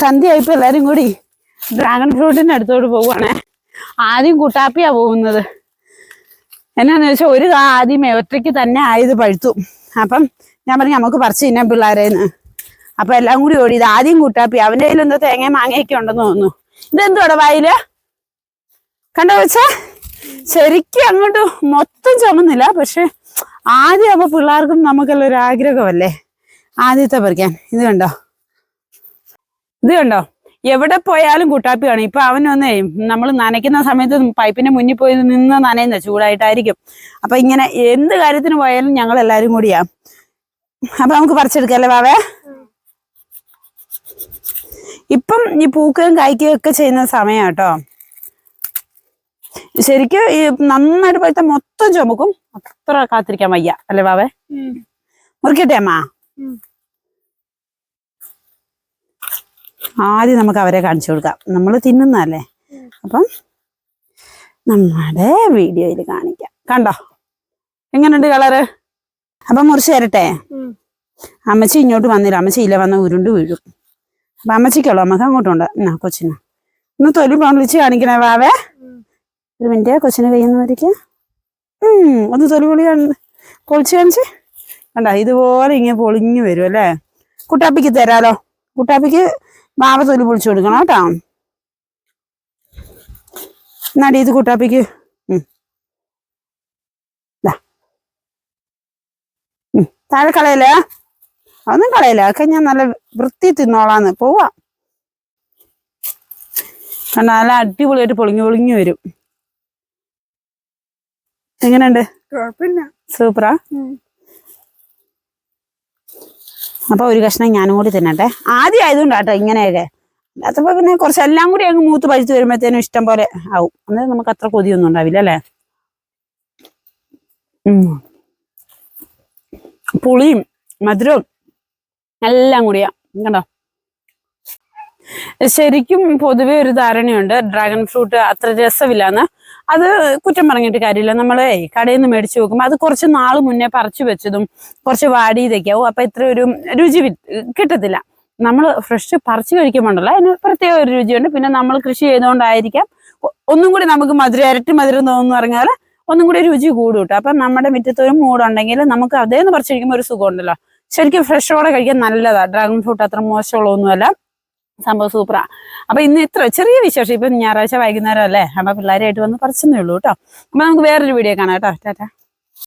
സന്ധ്യയായപ്പോ എല്ലാരും കൂടി ഡ്രാഗൺ ഫ്രൂട്ടിന്റെ അടുത്തോട്ട് പോവുകയാണേ. ആദ്യം കുട്ടാപ്പിയാ പോകുന്നത്. എന്നാന്ന് വെച്ചാൽ ഒരു ആദ്യമേ ഒറ്റയ്ക്ക് തന്നെ ആയത് പഴുത്തു. അപ്പം ഞാൻ പറഞ്ഞു നമുക്ക് പറിച്ച് തിന്നാൻ പിള്ളേരേന്ന്. അപ്പൊ എല്ലാം കൂടി ഓടി. ഇത് ആദ്യം കുട്ടാപ്പി അവന്റെ കയ്യിൽ എന്തോ തേങ്ങ മാങ്ങയൊക്കെ ഉണ്ടെന്ന് തോന്നുന്നു. ഇതെന്തോടെ വായിൽ? കണ്ടോ വെച്ചാ? ശരിക്കും അങ്ങോട്ട് മൊത്തം ചുമന്നില്ല. പക്ഷെ ആദ്യം അപ്പൊ പിള്ളേർക്കും നമുക്കെല്ലാം ഒരു ആഗ്രഹമല്ലേ? ആദ്യത്തെ പറിക്കാൻ. ഇത് കണ്ടോ? ഇത് കണ്ടോ? എവിടെ പോയാലും കുട്ടാപ്പി കാണും ഇപ്പൊ അവനൊന്നേ നമ്മൾ നനയ്ക്കുന്ന സമയത്ത് പൈപ്പിന്റെ മുന്നിൽ പോയി നിന്ന് നനയുന്ന ചൂടായിട്ടായിരിക്കും. അപ്പൊ ഇങ്ങനെ എന്ത് കാര്യത്തിന് പോയാലും ഞങ്ങൾ എല്ലാരും കൂടിയാ. അപ്പൊ നമുക്ക് പറിച്ചെടുക്കല്ലേ ബാവേ? ഇപ്പം ഈ പൂക്കുകയും കായ്ക്കുകയും ഒക്കെ ചെയ്യുന്ന സമയം കേട്ടോ ശരിക്കും ഈ നന്നായിട്ട് പഴുത്ത മൊത്തം ചുമക്കും. അത്ര കാത്തിരിക്കാൻ വയ്യ. അല്ലേ ബാവേ? മുറിക്കട്ടെ അമ്മ? ആദ്യം നമുക്ക് അവരെ കാണിച്ചു കൊടുക്കാം. നമ്മൾ തിന്നുന്നതല്ലേ? അപ്പം നമ്മുടെ വീഡിയോയിൽ കാണിക്കാം. കണ്ടോ? എങ്ങനെയുണ്ട് കളറ് അപ്പം മുറിച്ച് തരട്ടെ? അമ്മച്ചി ഇങ്ങോട്ട് വന്നില്ല. അമ്മച്ചി ഇല്ല വന്ന ഉരുണ്ട് വീഴും. അപ്പൊ അമ്മച്ചിക്കുള്ളൂ അമ്മയ്ക്ക് അങ്ങോട്ടുണ്ട്. എന്നാ കൊച്ചിന്. ഒന്ന് തൊലി പൊളിച്ച് കാണിക്കണേ വാവേ. ഒരു മിനിറ്റ് കൊച്ചിന് വരയ്ക്ക്. ഉം ഒന്ന് തൊലി പൊളി പൊളിച്ച് കാണിച്ച്. കണ്ട? ഇതുപോലെ ഇങ്ങനെ പൊളിഞ്ഞു വരും അല്ലേ? കുട്ടാപ്പിക്ക് തരാലോ. കുട്ടാപ്പിക്ക് മാവ തൊലി പൊളിച്ചു കൊടുക്കണം കേട്ടോ. എന്നാടി ഇത് കൂട്ടാപ്പിക്ക്. താഴെ കളയല്ലേ? അതൊന്നും കളയില്ല? അതൊക്കെ ഞാൻ നല്ല വൃത്തി തിന്നോളാന്ന്. പോവാ. കണ്ട? നല്ല അടിപൊളിയായിട്ട് പൊളിഞ്ഞു പൊളിഞ്ഞു വരും. എങ്ങനെയുണ്ട്? സൂപ്പറാ? ഉം. അപ്പൊ ഒരു കഷ്ണം ഞാനും കൂടി തിന്നട്ടെ. ആദ്യം ആയതുകൊണ്ടാട്ടോ ഇങ്ങനെയൊക്കെ. അല്ലാത്തപ്പോ പിന്നെ കുറച്ചെല്ലാം കൂടി അങ്ങ് മൂത്ത് പഴുത്ത് വരുമ്പോഴത്തേനും ഇഷ്ടം പോലെ ആവും. അന്നേരം നമുക്ക് അത്ര കൊതിയൊന്നും ഉണ്ടാവില്ല അല്ലേ. പുളിയും മധുരവും എല്ലാം കൂടിയാ. കണ്ടോ? ശരിക്കും പൊതുവെ ഒരു ധാരണയുണ്ട്. ഡ്രാഗൺ ഫ്രൂട്ട് അത്ര രസമില്ലാന്ന്. അത് കുറ്റം പറഞ്ഞിട്ട് കാര്യമില്ല. നമ്മൾ കടയിൽ നിന്ന് മേടിച്ചു നോക്കുമ്പോൾ അത് കുറച്ച് നാൾ മുന്നേ പറിച്ചു വെച്ചതും കുറച്ച് വാടിയതൊക്കെ ആവും അപ്പൊ ഇത്ര ഒരു രുചി കിട്ടത്തില്ല. നമ്മൾ ഫ്രഷ് പറിച്ചു കഴിക്കുമ്പോണ്ടല്ലോ അതിന് പ്രത്യേക ഒരു രുചിയുണ്ട്. പിന്നെ നമ്മൾ കൃഷി ചെയ്തുകൊണ്ടായിരിക്കാം. ഒന്നും കൂടി നമുക്ക് മധുര ഇരട്ടി മധുരം തോന്നുന്നു പറഞ്ഞാൽ ഒന്നും കൂടി രുചി കൂടും കേട്ടോ. അപ്പം നമ്മുടെ മുറ്റത്ത് ഒരു മൂടുണ്ടെങ്കിൽ നമുക്ക് അതേന്ന് പറിച്ചു കഴിക്കുമ്പോൾ ഒരു സുഖമുണ്ടല്ലോ. ശരിക്കും ഫ്രഷോടെ കഴിക്കാൻ നല്ലതാണ് ഡ്രാഗൺ ഫ്രൂട്ട് അത്ര മോശമുള്ളതൊന്നുമല്ല. സംഭവം സൂപ്പറാ. അപ്പൊ ഇന്ന് ഇത്ര ചെറിയ വിശേഷം. ഇപ്പൊ ഞായറാഴ്ച വൈകുന്നേരം അല്ലേ? അപ്പൊ പിള്ളേരായിട്ട് വന്ന് പറിച്ചെന്നേ ഉള്ളൂ കേട്ടോ. അപ്പൊ നമുക്ക് വേറൊരു വീഡിയോ കാണാം കേട്ടോ. ടാറ്റാ.